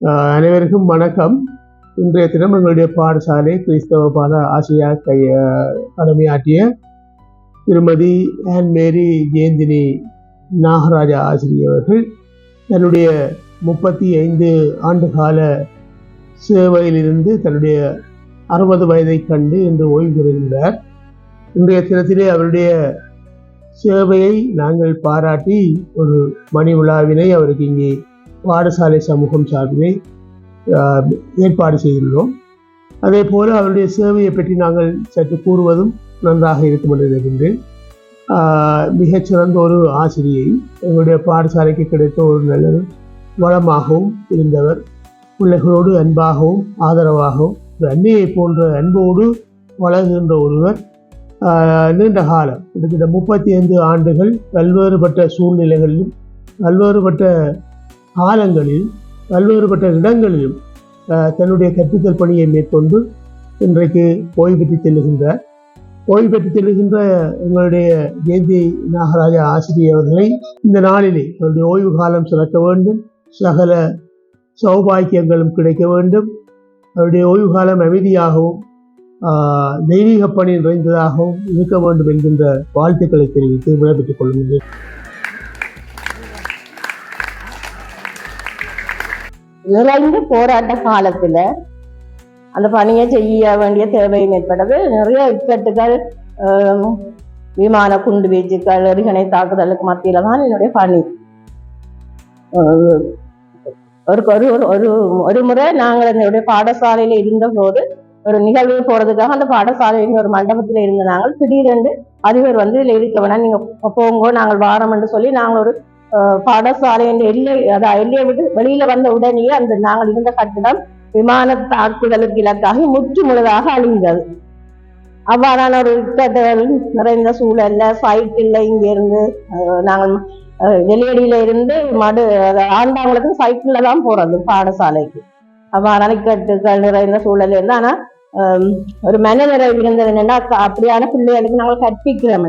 அனைவருக்கும் வணக்கம். இன்றைய தினம் எங்களுடைய பாடசாலை கிறிஸ்தவ பாட ஆசிரியர் கை கடமையாற்றிய திருமதி ஆன் மேரி ஜெயந்தினி நாகராஜா ஆசிரியர் அவர்கள் தன்னுடைய முப்பத்தி ஐந்து ஆண்டுகால சேவையிலிருந்து தன்னுடைய அறுபது வயதை கண்டு இன்று ஓய்வு பெறுகின்றார். இன்றைய தினத்திலே அவருடைய சேவையை நாங்கள் பாராட்டி ஒரு மணி விழாவினை அவருக்கு இங்கே பாடசாலை சமூகம் சார்பிலே ஏற்பாடு செய்துள்ளோம். அதே போல அவருடைய சேவையை பற்றி நாங்கள் சற்று கூறுவதும் நன்றாக இருக்கும் என்று நினைக்கின்றேன் மிகச்சிறந்த ஒரு ஆசிரியை எங்களுடைய பாடசாலைக்கு கிடைத்த ஒரு நல்ல வளமாகவும் இருந்தவர் பிள்ளைகளோடு அன்பாகவும் ஆதரவாகவும் ஒரு அன்னையை போன்ற அன்போடு வளர்கின்ற ஒருவர். நீண்ட காலம் கிட்டத்தட்ட முப்பத்தி ஐந்து ஆண்டுகள் பல்வேறுபட்ட சூழ்நிலைகளிலும் பல்வேறுபட்ட காலங்களில் பல்வேறுபட்ட இடங்களிலும் தன்னுடைய கற்பித்தல் பணியை மேற்கொண்டு இன்றைக்கு ஓய்வு பெற்று செல்லுகின்றார் ஓய்வு பெற்று செல்லுகின்ற எங்களுடைய ஜெயந்தி நாகராஜா ஆசிரியர் அவர்களை இந்த நாளிலே அவருடைய ஓய்வு காலம் சிறக்க வேண்டும். சகல சௌபாக்கியங்களும் கிடைக்க வேண்டும். அவருடைய ஓய்வு காலம் அமைதியாகவும் ஆஹ், தெய்வீக பணி நிறைந்ததாகவும் இருக்க வேண்டும் என்கின்ற வாழ்த்துக்களை தெரிவித்து விடைபெற்றுக் கொள்கின்றேன். நிறைந்த போராட்ட காலத்துல அந்த பணியை செய்ய வேண்டிய தேவை ஏற்பட்டது. நிறைய இக்கட்டுகள் விமான குண்டு வீச்சுக்கள் எரிகணை தாக்குதலுக்கு மத்தியில தான் என்னுடைய பணி. ஒரு ஒரு ஒரு- ஒரு முறை நாங்கள் என்னுடைய பாடசாலையில இருந்தபோது ஒரு நிகழ்வு போறதுக்காக அந்த பாடசாலையில் ஒரு மண்டபத்தில் இருந்த நாங்கள் திடீரென்று அதிபர் வந்து இதில் இருக்க வேணாம் நீங்க போங்கோ நாங்கள் வாரம் என்று சொல்லி நாங்கள் ஒரு பாடசாலையின் எல்லை அதாவது எல்லையை விட்டு வெளியில வந்த உடனேயே அந்த நாங்கள் இருந்த கட்டிடம் விமான தாக்குதலுக்கு இலக்காகி முற்று முழுதாக அழிந்தது. அவ்வாறான ஒரு இக்கட்டுகள் நிறைந்த சூழல்ல சைக்கிள்ல இங்க இருந்து நாங்கள் வெளியடியில இருந்து மடு அதாவது ஆண்டாங்களுக்கு சைக்கிள்ல தான் போறது பாடசாலைக்கு. அவ்வாறான இக்கட்டுகள் நிறைந்த சூழல் இருந்து ஆனா ஒரு மன இருந்தது என்னன்னா அப்படியான பிள்ளைகளுக்கு நாங்கள் கற்பிக்கிறோம்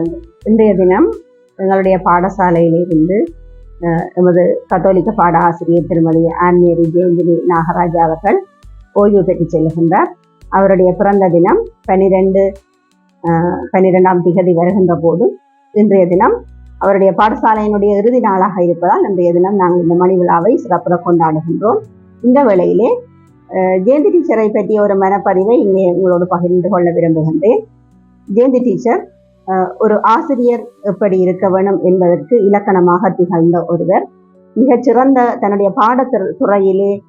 இன்றைய தினம். எங்களுடைய பாடசாலையிலிருந்து எமது கத்தோலிக்க பாட ஆசிரியர் திருமதி ஆன்மேரி ஜெயந்தினி நாகராஜா அவர்கள் ஓய்வு பெற்று செல்கின்றார். அவருடைய பிறந்த தினம் பனிரெண்டு பன்னிரெண்டாம் திகதி வருகின்ற போது இன்றைய தினம் அவருடைய பாடசாலையினுடைய இறுதி நாளாக இருப்பதால் இன்றைய தினம் நாங்கள் இந்த மணி விழாவை சிறப்புற கொண்டாடுகின்றோம். இந்த வேளையிலே அஹ், ஜெயந்தி டீச்சரை பற்றிய ஒரு மனப்பதிவை இங்கே உங்களோடு பகிர்ந்து கொள்ள விரும்புகின்றேன். ஜெயந்தி டீச்சர் ஒரு ஆசிரியர் எப்படி இருக்க வேணும் என்பதற்கு இலக்கணமாக திகழ்ந்த ஒருவர். மிகச்சிறந்த தன்னுடைய பாடத்துற- துறையிலே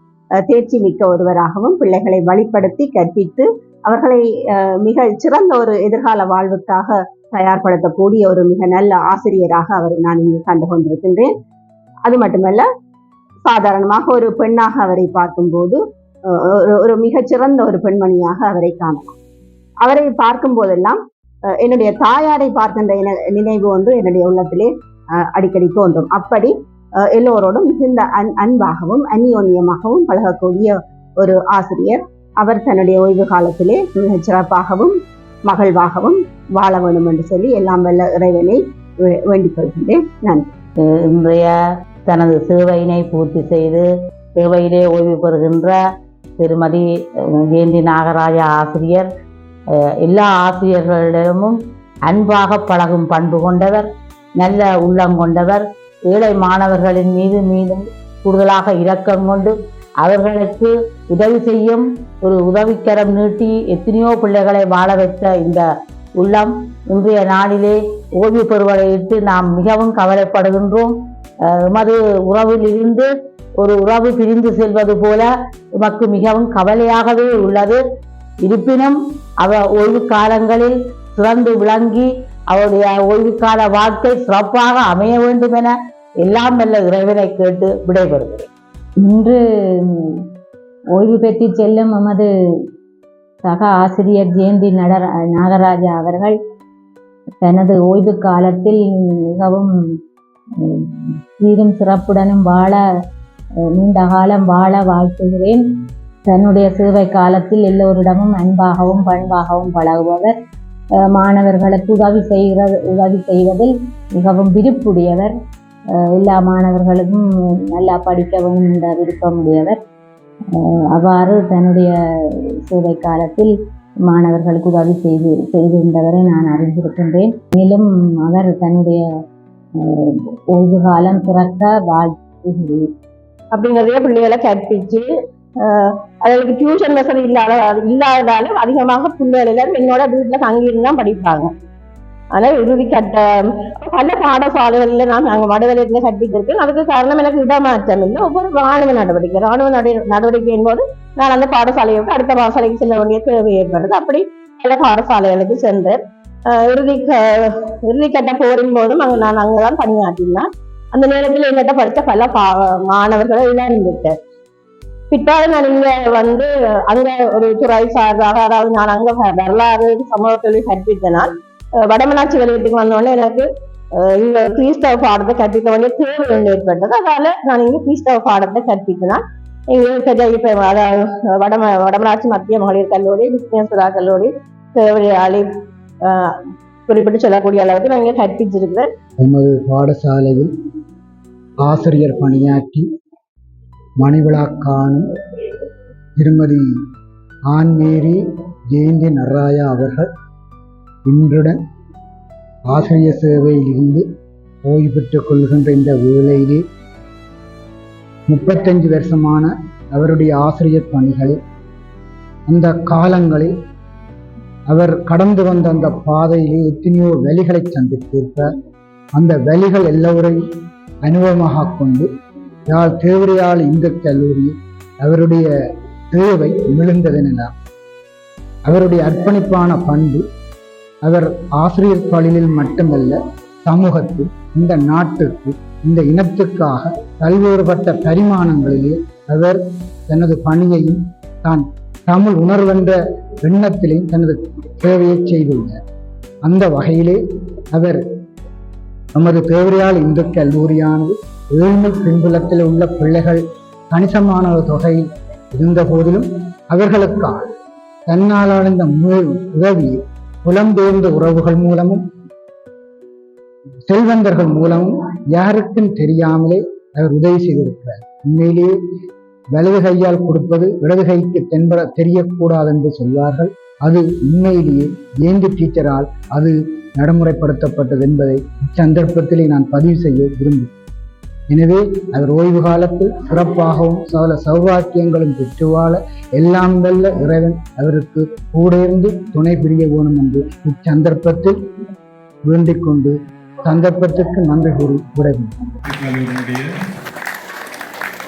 தேர்ச்சி மிக்க ஒருவராகவும் பிள்ளைகளை வழிப்படுத்தி கற்பித்து அவர்களை மிக சிறந்த ஒரு எதிர்கால வாழ்வுக்காக தயார்படுத்தக்கூடிய ஒரு மிக நல்ல ஆசிரியராக அவரை நான் இங்கே கண்டு கொண்டிருக்கின்றேன். அது மட்டுமல்ல சாதாரணமாக ஒரு பெண்ணாக அவரை பார்க்கும்போது ஒரு மிகச்சிறந்த ஒரு பெண்மணியாக அவரை காணலாம். அவரை பார்க்கும் போதெல்லாம் என்னுடைய தாயாரை பார்க்கின்ற நினைவு வந்து என்னுடைய உள்ளத்திலே அடிக்கடி தோன்றும். அப்படி எல்லோரோடும் மிகுந்த அன் அன்பாகவும் அந்யோன்யமாகவும் பழகக்கூடிய ஒரு ஆசிரியர் அவர் தன்னுடைய ஓய்வு காலத்திலே மிகச் சிறப்பாகவும் மகிழ்வாகவும் வாழ வேண்டும் என்று சொல்லி எல்லாம் வல்ல இறைவனை வேண்டிக் கொள்கின்றேன். நன்றி. அஹ் இன்றைய தனது சேவையினை பூர்த்தி செய்து சேவையிலே ஓய்வு பெறுகின்ற திருமதி அஹ், ஜெயந்தி நாகராஜா ஆசிரியர் எல்லா ஆசிரியர்களிடமும் அன்பாக பழகும் பண்பு கொண்டவர் நல்ல உள்ளம் கொண்டவர் ஏழை மாணவர்களின் மீது மீதும் கூடுதலாக இரக்கம் கொண்டு அவர்களுக்கு உதவி செய்யும் ஒரு உதவிக்கரம் நீட்டி எத்தனையோ பிள்ளைகளை வாழ வைத்த இந்த உள்ளம் இன்றைய நாளிலே ஓய்வு பெறுவதை இட்டு நாம் மிகவும் கவலைப்படுகின்றோம். எமது உறவில் இருந்து ஒரு உறவு பிரிந்து செல்வது போல உமக்கு மிகவும் கவலையாகவே உள்ளது. இருப்பினும் அவ ஓய்வு காலங்களில் சிறந்து விளங்கி அவருடைய ஓய்வு கால வாழ்க்கை சிறப்பாக அமைய வேண்டும் என எல்லாம் வல்ல இறைவனை கேட்டு விடைபெறுகிறேன். இன்று ஓய்வு பெற்று செல்லும் எமது சக ஆசிரியர் ஜெயந்தி நடர நாகராஜா அவர்கள் தனது ஓய்வு காலத்தில் மிகவும் சீரும் சிறப்புடனும் வாழ நீண்ட காலம் வாழ வாழ்த்துகிறேன். தன்னுடைய சேவை காலத்தில் எல்லோரிடமும் அன்பாகவும் பண்பாகவும் பழகுபவர். மாணவர்களுக்கு உதவி செய்கிறது உதவி செய்வதில் மிகவும் விருப்புடையவர் எல்லா மாணவர்களுக்கும் நல்லா படிக்க வேண்டும் என்ற விருப்பமுடையவர் அவ்வாறு தன்னுடைய சேவை காலத்தில் மாணவர்களுக்கு உதவி செய்து செய்திருந்தவரை நான் அறிந்திருக்கின்றேன். மேலும் அவர் தன்னுடைய அஹ், ஓய்வு காலம் பிறக்க வாழ்த்து அப்படிங்கிறதே பிள்ளைகளை கற்பிச்சு ஆஹ் டியூஷன் வசதி இல்லாத இல்லாததாலும் அதிகமாக பிள்ளைகள் என்னோட வீட்டுல தங்கியிருந்து தான் படிப்பாங்க. ஆனா இறுதி கட்ட பல பாடசாலைகள்ல நான் அங்க வடவலையில கற்பித்திருக்கேன் அதுக்கு காரணம் எனக்கு இடமாற்றம் இல்லை. ஒவ்வொரு ராணுவ நடவடிக்கை. ராணுவ நடவடிக்கையின் போது நான் அந்த பாடசாலையை விட்டு அடுத்த பாடசாலைக்கு செல்ல வேண்டிய தேவை ஏற்படுது அப்படி பல பாடசாலைகளுக்கு சென்றேன். ஆஹ் இறுதி க- இறுதி கட்ட போரின் போதும் அங்க நான் அங்கதான் பணியாற்றினேன். அந்த நேரத்தில் என்கிட்ட படித்த பல பா- மாணவர்களை இழந்துட்டேன். பிற்பாடு நான் இங்க வந்து அங்க ஒரு துறை சார்பாக அதாவது நான் அங்க வரலாறு சமூக தொழில் கற்பித்தனால் அஹ் வடமனாட்சி வெளியீட்டுக்கு வந்தோடனே எனக்கு இங்க கிறிஸ்தவ பாடத்தை கற்பிக்க வேண்டிய தேவை ஒன்று ஏற்பட்டது. அதனால நான் இங்க கிறிஸ்தவ பாடத்தை கற்பித்தனால் இங்க இருக்க அதாவது வடம வடமனாட்சி மத்திய மகளிர் கல்லூரி விஸ்வசுரா கல்லூரி தேவையாளி குறிப்பிட்டு சொல்லக்கூடிய அளவுக்கு நான் இங்க கற்பிச்சிருக்கிறேன். பாடசாலையில் ஆசிரியர் பணியாற்றி மணிவிழாக்கான் திருமதி ஆன்மேரி ஜெயந்தி நராயா அவர்கள் இன்றுடன் ஆசிரியர் சேவையில் இருந்து ஓய்வு பெற்றுக் கொள்கின்ற இந்த வேளையிலே முப்பத்தஞ்சு வருஷமான அவருடைய ஆசிரியர் பணிகளில் அந்த காலங்களில் அவர் கடந்து வந்த அந்த பாதையிலே எத்தனையோ வழிகளை சந்தித்திருப்பார் அந்த வழிகள் எல்லோரையும் அனுபவமாக கொண்டு யாழ் தேவரையாள் இந்து கல்லூரி அவருடைய தேவை விழுந்ததெனலாம் அவருடைய அர்ப்பணிப்பான பண்பு அவர் ஆசிரியர் தொழிலில் மட்டுமல்ல சமூகத்தில் இந்த நாட்டுக்கு இந்த இனத்துக்காக பல்வேறுபட்ட பரிமாணங்களிலே அவர் தனது பணியையும் தான் தமிழ் உணர்வென்ற எண்ணத்திலையும் தனது சேவையை செய்துள்ளார். அந்த வகையிலே அவர் நமது தேவையால் இந்து கல்லூரியானது ஏழ்மை பின்புலத்தில் உள்ள பிள்ளைகள் கணிசமான ஒரு தொகையில் இருந்த போதிலும் அவர்களுக்கான தன்னாலான இந்த முழு உதவியை புலம்பெயர்ந்த உறவுகள் மூலமும் செல்வந்தர்கள் மூலமும் யாருக்கும் தெரியாமலே அவர் உதவி செய்திருக்கிறார். உண்மையிலேயே வலது கையால் கொடுப்பது இடது கைக்கு தென்பட தெரியக்கூடாது என்று சொல்வார்கள். அது உண்மையிலேயே ஏந்தி டீச்சரால் அது நடைமுறைப்படுத்தப்பட்டது என்பதை இச்சந்தர்ப்பத்திலே நான் பதிவு செய்ய விரும்புகிறேன். எனவே அவர் ஓய்வு காலத்தில் சிறப்பாகவும் சகல சௌபாக்கியங்களும் பெற்று வாழ எல்லாம் வல்ல இறைவன் அவருக்கு கூட இருந்து துணை புரிய வேணும் என்று இச்சந்தர்ப்பத்தில் வேண்டிக் கொண்டு சந்தர்ப்பத்திற்கு நன்றி கூறி விடைபெறுகிறேன்.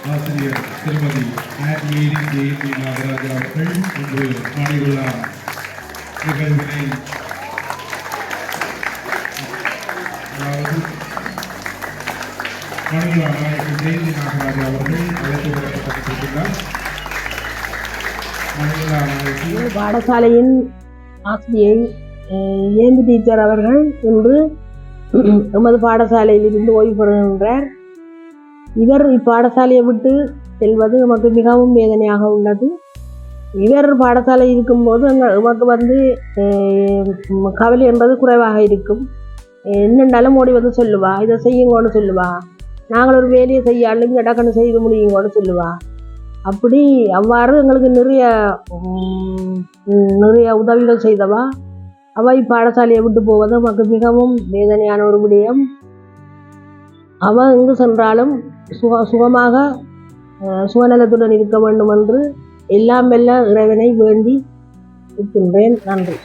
ஆசிரியர் திருமதி ஆட்மேரி ஜெயந்தி நாகராஜன் அவர்கள் இன்று மாணிவிழா நிகழ்வினை அதாவது ஜெயந்தி அவர்கள் அழைத்து வரப்பட்டிருக்கிறார் பாடசாலையின் ஆசிரியை ஏந்தி டீச்சர் அவர்கள் இன்று எமது பாடசாலையில் இருந்து ஓய்வு பெறுகின்றார். இவர் இப்பாடசாலையை விட்டு செல்வது நமக்கு மிகவும் வேதனையாக உள்ளது. இவர் பாடசாலை இருக்கும்போது எங்கள் எமக்கு வந்து கவலை என்பது குறைவாக இருக்கும். என்னென்னாலும் ஓடி வந்து சொல்லுவா இதை செய்யுங்கன்னு சொல்லுவா. நாங்கள் ஒரு வேலையை செய்யாலும் இங்கே டக்குன்னு செய்து முடியுங்கன்னு சொல்லுவா. அப்படி அவ்வாறு எங்களுக்கு நிறைய நிறைய உதவிகள் செய்தவா. அவள் இப்பாடசாலையை விட்டு போவது நமக்கு மிகவும் வேதனையான ஒரு விடயம். அவள் எங்கு சென்றாலும் சுக சுகமாக சுகநலத்துடன் இருக்க வேண்டும் என்று எல்லாம் வெல்ல இறைவனை வேண்டி இருக்கின்றேன். நன்றி.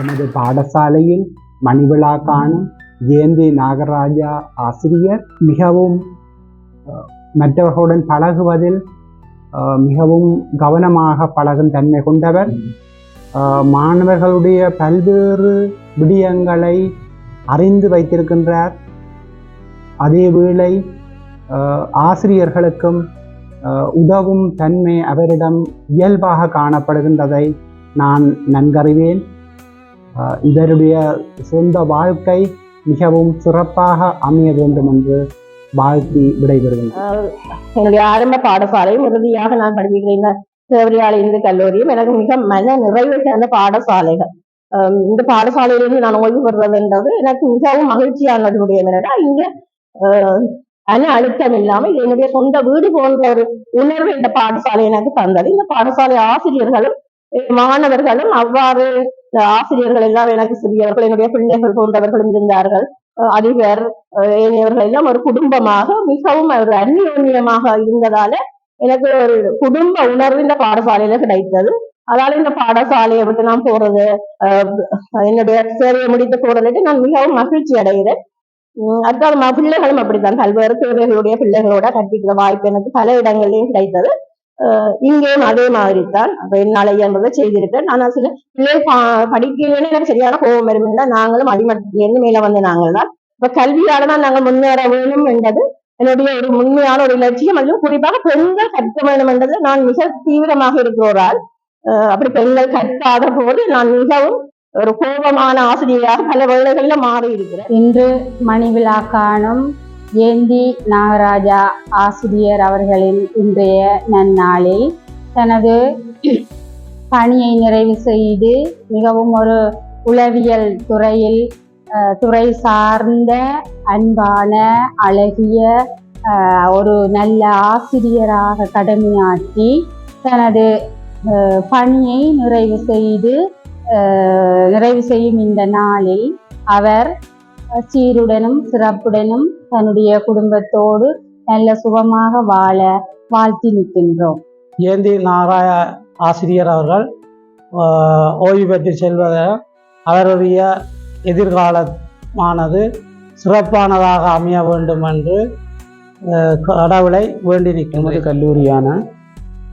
எனது பாடசாலையில் மணிவிழா காணும் ஜெயந்தி நாகராஜா ஆசிரியர் மிகவும் மற்றவர்களுடன் பழகுவதில் மிகவும் கவனமாக பழகும் தன்மை கொண்டவர். மாணவர்களுடைய பல்வேறு விடயங்களை அறிந்து வைத்திருக்கின்றார். அதேவேளை ஆசிரியர்களுக்கும் உதவும் தன்மை அவரிடம் இயல்பாக காணப்படுகின்றதை நான் நன்கறிவேன். இவருடைய சொந்த வாழ்க்கை மிகவும் சிறப்பாக அமைய வேண்டும் என்று வாழ்த்தி விடைபெறுகின்றேன் என்னுடைய ஆரம்ப பாடசாலையும் உறுதியாக நான் படிக்கிறேன் இந்த தேவரியாலை இந்து கல்லூரியும் எனக்கு மிக மன நிறைவை சேர்ந்த பாடசாலைகள். இந்த பாடசாலையிலிருந்து நான் ஓய்வு பெறுவதுன்றது எனக்கு மிகவும் மகிழ்ச்சியானது என்னடா இங்க ஆஹ் மன அழுத்தம் இல்லாமல் என்னுடைய சொந்த வீடு போன்ற ஒரு உணர்வு இந்த பாடசாலை எனக்கு தந்தது. இந்த பாடசாலை ஆசிரியர்களும் மாணவர்களும் அவ்வாறு ஆசிரியர்கள் எல்லாம் எனக்கு சிறியவர்கள் என்னுடைய பிள்ளைகள் போன்றவர்களும் இருந்தார்கள். அதிபர் ஏனையவர்கள் எல்லாம் ஒரு குடும்பமாக மிகவும் ஒரு அந்நியோன்யமாக இருந்ததால எனக்கு ஒரு குடும்ப உணர்வு இந்த பாடசாலையில கிடைத்தது. அதால இந்த பாடசாலையை விட்டு நான் போறது அஹ் என்னுடைய சேவையை முடித்து போறதுட்டு நான் மிகவும் மகிழ்ச்சி அடைகிறேன். உம் பிள்ளைகளும் அப்படித்தான். பல்வேறு தேவைகளுடைய பிள்ளைகளோட கற்பிக்கிற வாய்ப்பு எனக்கு பல இடங்கள்லயும் கிடைத்தது. இங்கேயும் அதே மாதிரி தான் அப்ப என்னால இயன்றதை செய்திருக்கேன் ஆனா சில பிள்ளைகள் படிக்கலன்னு எனக்கு சரியான கோபம் வரும். நாங்களும் அடிமட்டத்திலிருந்து மேல வந்து நாங்கள் தான். இப்ப கல்வியால தான் நாங்கள் முன்னேற வேணும் என்றது என்னுடைய ஒரு உண்மையான ஒரு லட்சியம் அதிலும் குறிப்பாக பெண்கள் கற்க வேண்டும் என்றது நான் மிக தீவிரமாக இருக்கிறோரால் அப்படி பெண்கள் கற்காத போது நான் மிகவும் ஒரு கோபமான ஆசிரியராக பல வேலைகளில் மாறி இருக்கிறேன் இன்று மணி விழா காணும் ஏந்தி நாகராஜா ஆசிரியர் அவர்களின் இன்றைய நன்னாளில் தனது பணியை நிறைவு செய்து மிகவும் ஒரு உளவியல் துறையில் துறை சார்ந்த அன்பான அழகிய ஒரு நல்ல ஆசிரியராக கடமையாற்றி தனது பணியை நிறைவு செய்து நிறைவு செய்யும் இந்த நாளில் அவர் சீருடனும் சிறப்புடனும் தன்னுடைய குடும்பத்தோடு நல்ல சுகமாக வாழ வாழ்த்தி நிற்கின்றோம். ஏந்தி நாராய ஆசிரியர் அவர்கள் ஓய்வு பெற்று செல்வத அவருடைய எதிர்காலமானது சிறப்பானதாக அமைய வேண்டும் என்று கடவுளை வேண்டி நிற்கின்றது. கல்லூரியான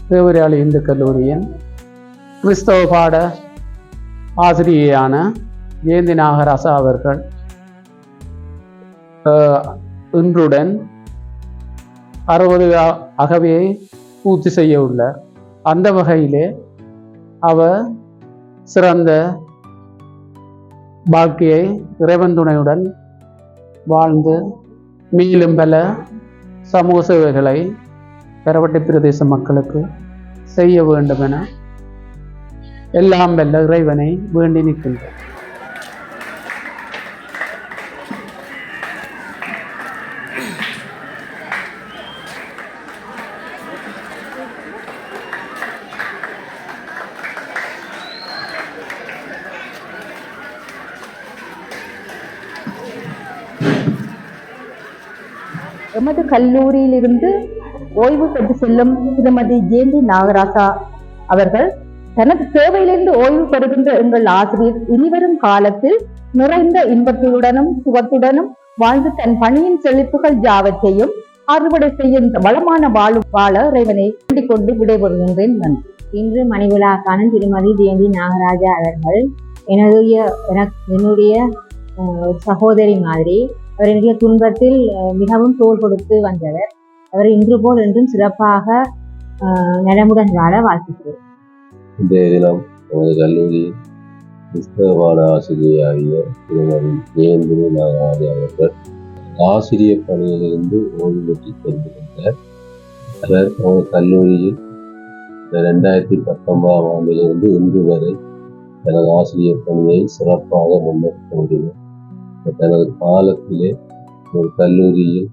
தேவரியாளி இந்து கல்லூரியின் கிறிஸ்தவ பாட ஆசிரியையான ஏந்தி நாகராசா அவர்கள் இன்றுடன் அறுபது அகவையை பூர்த்தி செய்ய உள்ளார் அந்த வகையிலே அவர் சிறந்த வாழ்க்கையை இறைவன் துணையுடன் வாழ்ந்து மேலும் பல சமூக சேவைகளை பெறவட்டை பிரதேச மக்களுக்கு செய்ய வேண்டும் என எல்லாம் வெல்ல இறைவனை வேண்டி நிற்கின்றோம். எமது கல்லூரியிலிருந்து ஓய்வு பெற்று செல்லும் திருமதி ஜெயந்தி நாகராசா அவர்கள் தனது சேவையிலிருந்து ஓய்வு பெறுகின்ற எங்கள் ஆசிரியர் இனிவரும் காலத்தில் நிறைந்த இன்பத்துடனும் சுகத்துடனும் வாழ்ந்து தன் பணியின் செழிப்புகள் யாவற்றையும் அறுவடை செய்யும் வளமான வாழு வாழ இறைவனை வேண்டிக் கொண்டு விடைபெறுகின்றேன். நன்றி. இன்று மணிவிழாக்கான திருமதி ஜெயந்தி நாகராஜா அவர்கள் எனது எனக்கு என்னுடைய சகோதரி மாதிரி அவர் துன்பத்தில் மிகவும் தோல் கொடுத்து வந்தவர். அவர் இன்று போல் என்றும் சிறப்பாக அஹ், நலமுடன் வாழ வாழ்த்துகிறேன். இன்றைய தினம் நமது கல்லூரி கிறிஸ்தவ ஆசிரியராகிய திருமதி ஜெயந்திரி நாகராஜா அவர்கள் ஆசிரியர் பணியிலிருந்து ஓய்வு பெற்று சென்றிருந்தார் அவர் நமது கல்லூரியில் ரெண்டாயிரத்தி பத்தொன்பதாம் ஆண்டிலிருந்து இன்று வரை தனது ஆசிரியர் பணியை சிறப்பாக முன்னெடுத்து வருகிறார். தனது காலத்திலே ஒரு கல்லூரியில்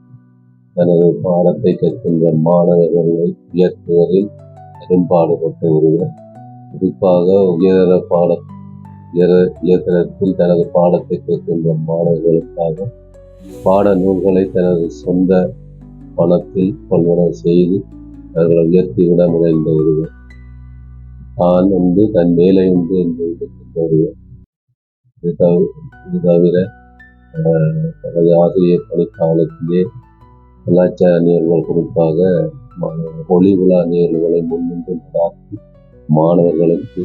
தனது பாடத்தை கற்கின்ற மாணவர்களை உயர்த்துவதில் பெரும்பாடுபட்டு வருகிறார் குறிப்பாக உயர்தர பாட உயர உயர்தரத்தில் தனது பாடத்தை கேட்கின்ற மாணவர்களுக்காக பாட நூல்களை தனது சொந்த பணத்தில் கொள்வனவு செய்து அவர்களை உயர்த்திவிட முனைந்த ஒருவர். தான் வந்து தன் வேலை உண்டு என்று இருக்கின்ற ஒருவர். இது தவிர இது ஆசிரியர் பணிக்காலத்திலே கலாச்சார நிகழ்வுகள் குறிப்பாக ஒளி விழா நிகழ்வுகளை முன்னின்று நடாத்தி மாணவர்களுக்கு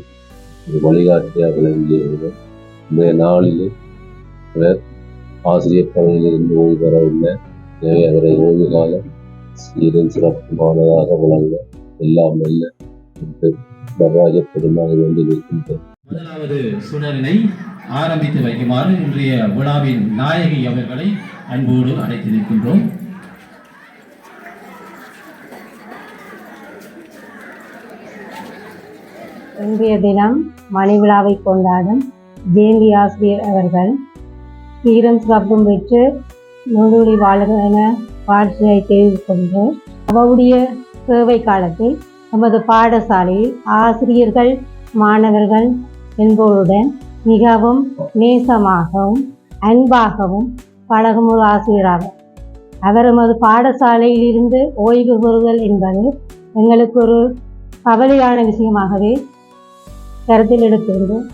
ஒரு வழிகாட்டியாக விளங்கியவர் இன்றைய நாளிலே அவர் ஆசிரியர் பணியிலிருந்து ஓய்வு பெற உள்ள எனவே அவரை ஓய்வு காலம் சீரும் சிறப்புமானதாக விளங்க எல்லாம் மெல்ல நடராஜ பெருமாள் வேண்டி நிற்கின்றேன் முதலாவது சுடரினை ஆரம்பித்து வைக்குமாறு இன்றைய விழாவின் நாயகி அவர்களை அன்போடு அழைத்து நிற்கின்றோம். இன்றைய தினம் மணி விழாவை கொண்டாடும் ஜெயந்தி ஆசிரியர் அவர்கள் சீரம் சிறப்பும் பெற்று நொடுவழி வாழ என வாழ்க்கையை தெரிந்து கொண்டு அவருடைய சேவை காலத்தில் நமது பாடசாலையில் ஆசிரியர்கள் மாணவர்கள் என்பவருடன் மிகவும் நேசமாகவும் அன்பாகவும் பழகும் ஒரு ஆசிரியராகும் அவர் எமது பாடசாலையில் இருந்து ஓய்வு பெறுதல் என்பது எங்களுக்கு ஒரு கவலையான விஷயமாகவே கருத்தில் எடுத்திருந்தோம்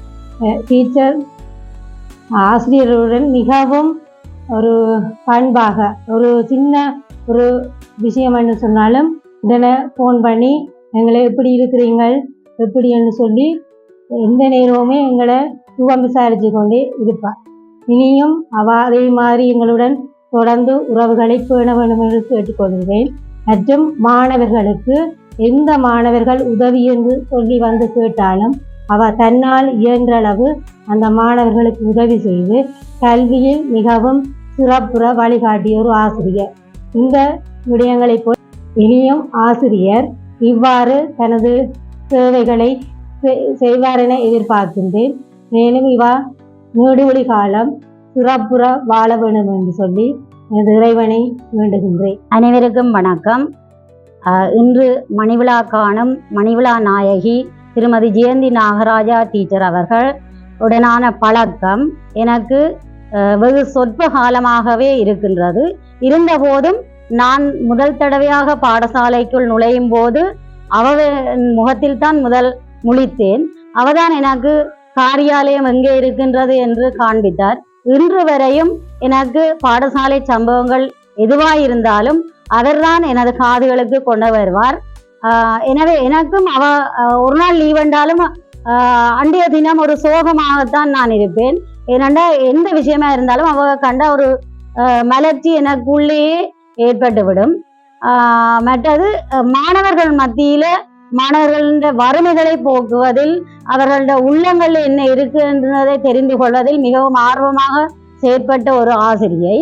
டீச்சர் ஆசிரியருடன் மிகவும் ஒரு பண்பாக ஒரு சின்ன ஒரு விஷயம் என்று சொன்னாலும் உடனே ஃபோன் பண்ணி எங்களை எப்படி இருக்கிறீங்கள் எப்படி? என்று சொல்லி எந்த நேரமுமே எங்களை சுகம் விசாரித்து கொண்டே இருப்பார். இனியும் அவ அதே மாதிரி எங்களுடன் தொடர்ந்து உறவுகளை பேண வேண்டும் என்று கேட்டுக்கொள்கிறேன் மற்றும் மாணவர்களுக்கு எந்த மாணவர்கள் உதவி என்று சொல்லி வந்து கேட்டாலும் அவர் தன்னால் இயன்றளவு அந்த மாணவர்களுக்கு உதவி செய்து கல்வியில் மிகவும் சிறப்புற வழிகாட்டிய ஒரு ஆசிரியர். இந்த விடயங்களை போல் இனியும் ஆசிரியர் இவ்வாறு தனது சேவைகளை செய்வார் என எதிர்பார்க்கின்றேன். மேலும் இவா நீடுவழி காலம் சிறப்புற வாழ வேண்டும் என்று சொல்லி எனது இறைவனை வேண்டுகின்றேன். அனைவருக்கும் வணக்கம். இன்று மணிவிழா காணும் மணிவிழா நாயகி திருமதி ஜெயந்தி நாகராஜா டீச்சர் அவர்கள் உடனான பழக்கம். எனக்கு வெகு சொற்ப காலமாகவே இருக்கின்றது. இருந்தபோதும் நான் முதல் தடவையாக பாடசாலைக்குள் நுழையும் போது அவ முகத்தில் தான் முதல் முழித்தேன். அவதான் எனக்கு காரியாலயம் எங்கே இருக்கின்றது என்று காண்பித்தார். இன்று வரையும் எனக்கு பாடசாலை சம்பவங்கள் எதுவாயிருந்தாலும் அவர்தான் எனது காதுகளுக்கு கொண்டு வருவார். எனவே எனக்கும் அவ ஒரு நாள் லீவ் என்றாலும் அன்றைய தினம் ஒரு சோகமாகத்தான் நான் இருப்பேன். ஏனென்றா எந்த விஷயமா இருந்தாலும் அவ கண்ட ஒரு மலர்ச்சி எனக்குள்ளேயே ஏற்பட்டுவிடும். மற்றது மாணவர்கள் மத்தியில மாணவர்களின் வறுமைகளை போக்குவதில் அவர்களோட உள்ளங்கள் என்ன இருக்குன்றதை தெரிந்து கொள்வதில் மிகவும் ஆர்வமாக செயற்பட்ட ஒரு ஆசிரியை.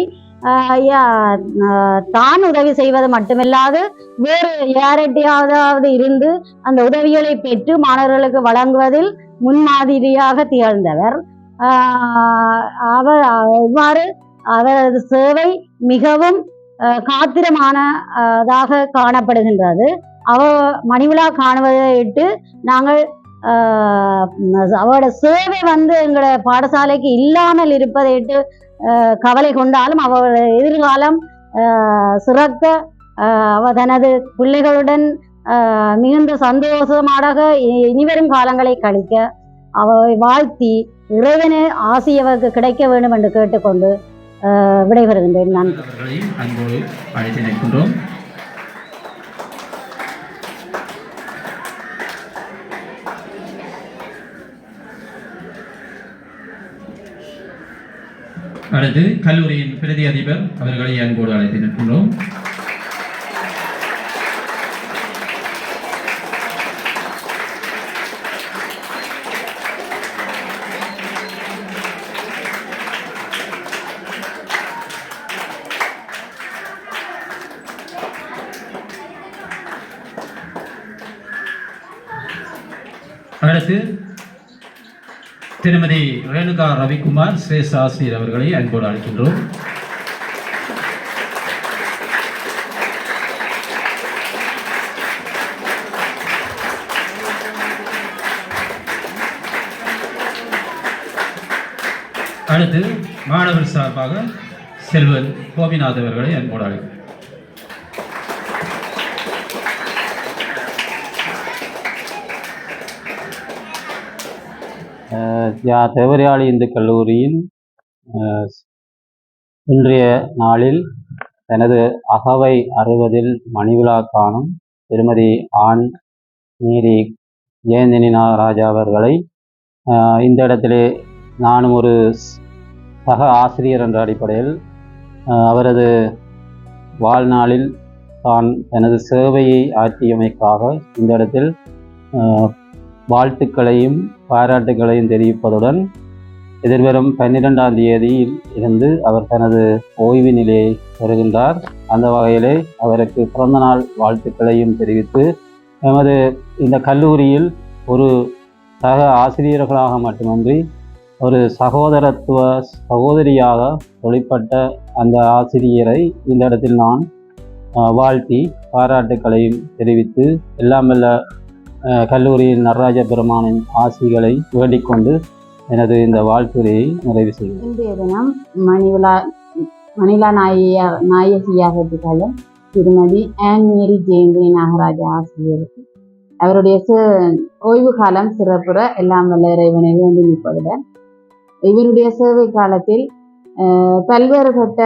யா- தான் உதவி செய்வது மட்டுமில்லாது வேறு யார்கிட்டையாவது இருந்து அந்த உதவிகளை பெற்று மாணவர்களுக்கு வழங்குவதில் முன்மாதிரியாக திகழ்ந்தவர். அவர் இவ்வாறு அவரது சேவை மிகவும் காத்திரமானதாக காணப்படுகின்றது. அவ மணிவிழா காணுவதை இட்டு நாங்கள் அவரோட சேவை வந்து எங்களோட பாடசாலைக்கு இல்லாமல் இருப்பதை இட்டு கவலை கொண்டாலும் அவரோட எதிர்காலம் ஆஹ் சிறக்க அவ தனது பிள்ளைகளுடன் மிகுந்த சந்தோஷமாக இனிவரும் காலங்களை கழிக்க அவரை வாழ்த்தி இறைவனே ஆசியவருக்கு கிடைக்க வேண்டும் என்று கேட்டுக்கொண்டு ஆஹ் விடைபெறுகின்றேன். நன்றி. அன்போடு அழைத்து நிற்கின்றோம். அடுத்து கல்லூரியின் பிரதி அதிபர் அவர்களை அன்போடு அழைத்து நிற்கின்றோம். ரேணுகா ரவிக்குமார் சிரேஷ் ஆசிரியர் அவர்களை அன்போடு அழைக்கின்றோம். அடுத்து மாணவர் சார்பாக செல்வன் கோபிநாத் அவர்களை அன்போடு அழைக்கிறோம். தேவரியாளி இந்து கல்லூரியின் இன்றைய நாளில் தனது அகவை அறுபதில் மணிவிழா காணும் திருமதி ஆண் நீதி ஜெயந்தினி நாகராஜா அவர்களை இந்த இடத்திலே நானும் ஒரு சக ஆசிரியர் என்ற அடிப்படையில் அவரது வாழ்நாளில் தான் தனது சேவையை ஆற்றியமைக்காக இந்த இடத்தில் வாழ்த்துக்களையும் பாராட்டுகளையும் தெரிவிப்பதுடன் எதிர்வரும் பன்னிரெண்டாம் தேதியில் இருந்து அவர் தனது ஓய்வு நிலையை பெறுகின்றார் அந்த வகையிலே அவருக்கு பிறந்தநாள் வாழ்த்துக்களையும் தெரிவித்து எமது இந்த கல்லூரியில் ஒரு சக ஆசிரியர்களாக மட்டுமன்றி ஒரு சகோதரத்துவ சகோதரியாக தொழிற்பட்ட அந்த ஆசிரியரை இந்த இடத்தில் நான் வாழ்த்தி பாராட்டுக்களையும் தெரிவித்து எல்லாமல்ல கல்லூரியில் கல்லூரியின் நடராஜ பெருமானின் ஆசிகளை வேண்டிக்கொண்டு எனது இந்த வாழ்த்துரையை நிறைவு செய்கிறேன். இன்றைய தினம் மணிவிழா மணிலா நாய நாயகியாக திகழும் திருமதி ஆன் மேரி ஜெயந்தி நாகராஜா ஆசிரியருக்கு அவருடைய ஓய்வு காலம் சிறப்புற எல்லாம் வல்ல இறைவனை வேண்டி நிற்பதுடன் இவருடைய சேவை காலத்தில் பல்வேறுபட்ட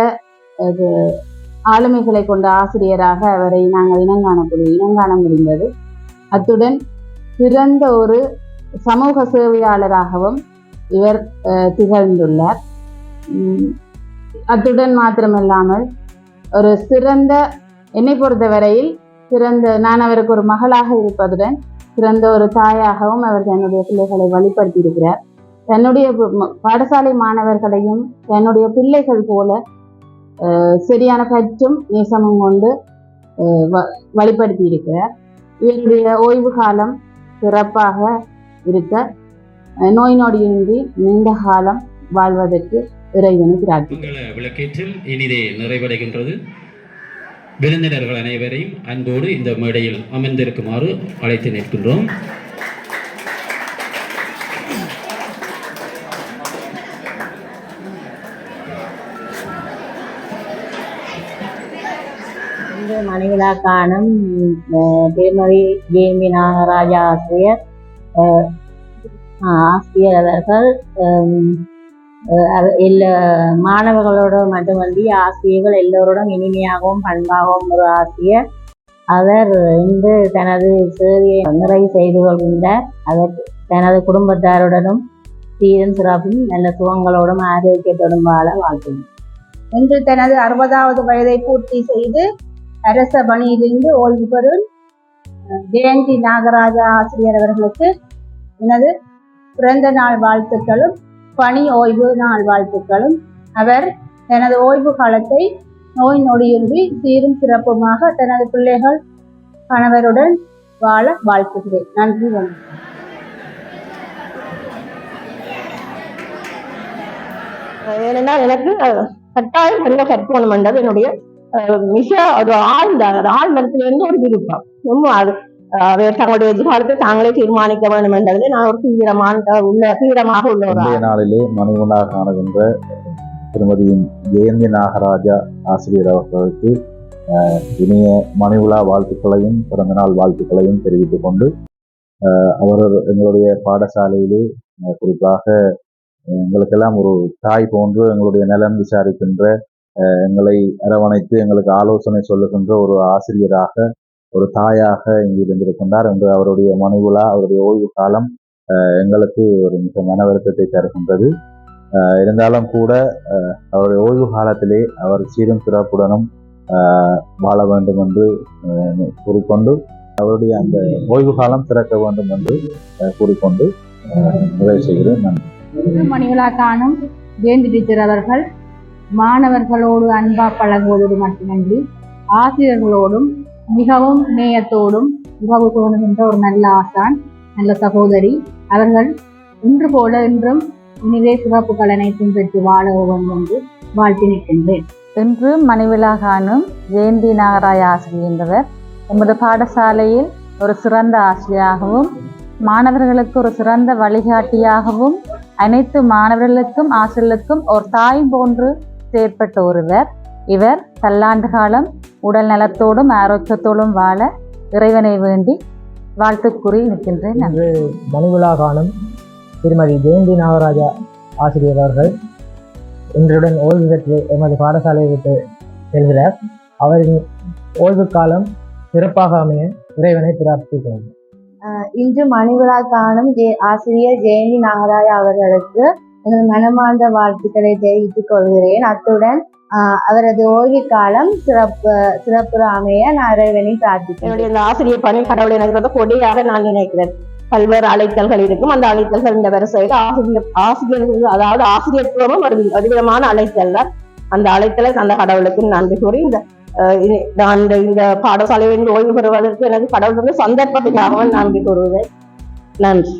ஆளுமைகளை கொண்ட ஆசிரியராக அவரை நாங்கள் இனங்காணக்கூடிய இனங்காண முடிந்தது. அத்துடன் சிறந்த ஒரு சமூக சேவையாளராகவும் இவர் திகழ்ந்துள்ளார். அத்துடன் மாத்திரமல்லாமல் ஒரு சிறந்த என்னை பொறுத்தவரையில் சிறந்த நான் அவருக்கு ஒரு மகளாக இருப்பதுடன் சிறந்த ஒரு தாயாகவும் அவர் தன்னுடைய பிள்ளைகளை வழிபடுத்தி இருக்கிறார் தன்னுடைய பாடசாலை மாணவர்களையும் தன்னுடைய பிள்ளைகள் போல சரியான பற்றும் நேசமும் கொண்டு வ- வழிபடுத்தி இருக்கிறார் இவருடைய ஓய்வு காலம் சிறப்பாக இருக்க நோய் நொடியின்றி நீண்ட காலம் வாழ்வதற்கு இறைவனை பிரார்த்திக்கிறேன். விளக்கேற்றில் இனிதே நிறைவடைகின்றது. விருந்தினர்கள் அனைவரையும் அன்போடு இந்த மேடையில் அமர்ந்திருக்குமாறு அழைத்து நிற்கின்றோம். இன்று காணும் திருமதி ஜேமி நாகராஜா ஆசிரியர் ஆசிரியர் அவர்கள் இல்லை மாணவர்களோட எல்லா மட்டுமன்றி ஆசிரியர்கள் எல்லோருடன் இனிமையாகவும் பண்பாகவும் ஒரு ஆசிரியர் அவர் இன்று தனது சேவையை நிறைவு செய்து கொள்கின்றார் அவர் தனது குடும்பத்தாருடனும் சீரன் சிறப்பும் நல்ல சுகங்களோடும் ஆரோக்கியத்தோடும் வாழ வாழ்த்துகிறார் இன்று தனது அறுபதாவது வயதை பூர்த்தி செய்து அரச பணியிலிருந்து ஓய்வு பெறும் ஜெயந்தி நாகராஜா ஆசிரியர் அவர்களுக்கு எனது பிறந்த நாள் வாழ்த்துக்களும் பணி ஓய்வு நாள் வாழ்த்துக்களும். அவர் தனது ஓய்வு காலத்தை நோய் நொடியின்றி சீரும் சிறப்புமாக தனது பிள்ளைகள் கணவருடன் வாழ வாழ்த்துகிறேன். நன்றி வணக்கம். ஏனென்றால் எனக்கு கட்டாயம் நல்ல கற்பனை என்றது என்னுடைய மிக ஒரு ஆழ்ந்த அது ஆழ்மனத்திலிருந்து ஒரு விருப்பம். ரொம்ப அது தங்களுடைய எதிர்காலத்தை தாங்களே தீர்மானிக்க வேண்டும் என்றதில் நான் ஒரு தீவிரமான உள்ள தீவிரமாக உள்ள ஒரு நாளிலே மணிமுனாக காணுகின்ற திருமதியின் ஜெயந்தி நாகராஜா ஆசிரியர் அவர்களுக்கு இனிய மணிவிழா வாழ்த்துக்களையும் பிறந்தநாள் வாழ்த்துக்களையும் தெரிவித்துக் கொண்டு அவர் எங்களுடைய பாடசாலையிலே குறிப்பாக எங்களுக்கெல்லாம் ஒரு தாய் போன்று எங்களுடைய நலன் விசாரிக்கின்ற எங்களை அரவணைத்து எங்களுக்கு ஆலோசனை சொல்லுகின்ற ஒரு ஆசிரியராக ஒரு தாயாக இங்கு இருந்திருக்கின்றார் என்று அவருடைய மனைவிழா அவருடைய ஓய்வு காலம் எங்களுக்கு ஒரு மிக மன வருத்தத்தை தருகின்றது. இருந்தாலும் கூட அவருடைய ஓய்வு காலத்திலே அவர் சீரும் சிறப்புடனும் வாழ வேண்டும் என்று கூறிக்கொண்டு அவருடைய அந்த ஓய்வு காலம் சிறக்க வேண்டும் என்று கூறிக்கொண்டு நிறைவு செய்கிறேன். நன்றி. மணிவிழா காணும் ஜெயந்தி டீச்சர் அவர்கள் மாணவர்களோடு அன்பா பழகுவதோடு மட்டுமின்றி ஆசிரியர்களோடும் மிகவும் நேயத்தோடும் உறவு தோணுகின்ற ஒரு நல்ல ஆசான் நல்ல சகோதரி. அவர்கள் இன்று போல இன்றும் இனிதே சிறப்பு கலனை பின்பற்றி வாழ என்று வாழ்த்தி நிற்கின்றேன். இன்று மணிவிழா காணும் ஜெயந்தி நாகராய ஆசிரியர் என்பவர் எமது பாடசாலையில் ஒரு சிறந்த ஆசிரியராகவும் மாணவர்களுக்கு ஒரு சிறந்த வழிகாட்டியாகவும் அனைத்து மாணவர்களுக்கும் ஆசிரியர்களுக்கும் ஒரு தாய் போன்று செயற்பட்ட ஒருவர். இவர் பல்லாண்டு காலம் உடல் நலத்தோடும் ஆரோக்கியத்தோடும் வாழ இறைவனை வேண்டி வாழ்த்து கூறி நிற்கின்றேன். இன்று மணிவிழா காணும் திருமதி ஜெயந்தி நாகராஜா ஆசிரியர் அவர்கள் இன்றுடன் ஓய்வு பெற்று எமது பாடசாலையை விட்டு செல்கிறார். அவரின் ஓய்வு காலம் சிறப்பாக அமைய இறைவனை பிரார்த்திக்கிறோம் இன்று மணிவிழா காணும் ஜெ- ஆசிரியர் ஜெயந்தி நாகராஜ் அவர்களுக்கு எனது மனமார்ந்த வாழ்த்துக்களை தெரிவித்துக் கொள்கிறேன். அத்துடன் ஆஹ், அவரது ஓய்வு காலம் சிறப்பு சிறப்பு அமைய நான் இறைவனை பிரார்த்திக்கிறேன். என்னுடைய இந்த ஆசிரியர் பணி கடவுளை நினைக்கிறத கொடியாக நான் நினைக்கிறேன். பல்வேறு அழைத்தல்கள் இருக்கும். அந்த அழைத்தல்கள் இந்த வரிசையில் ஆசிரியர் ஆசிரியர்கள் அதாவது ஆசிரியத்துவமும் ஒரு விதமான அழைத்தல் தான் அந்த அழைத்தலை அந்த கடவுளுக்கு நன்றி கூறி இந்த நான் இந்த இந்த பாடசாலையில் ஓய்வு பெறுவதற்கு எனக்கு கடவுள் வந்து சந்தர்ப்பத்துக்காகவும் நன்றி கூறுவேன் நன்றி.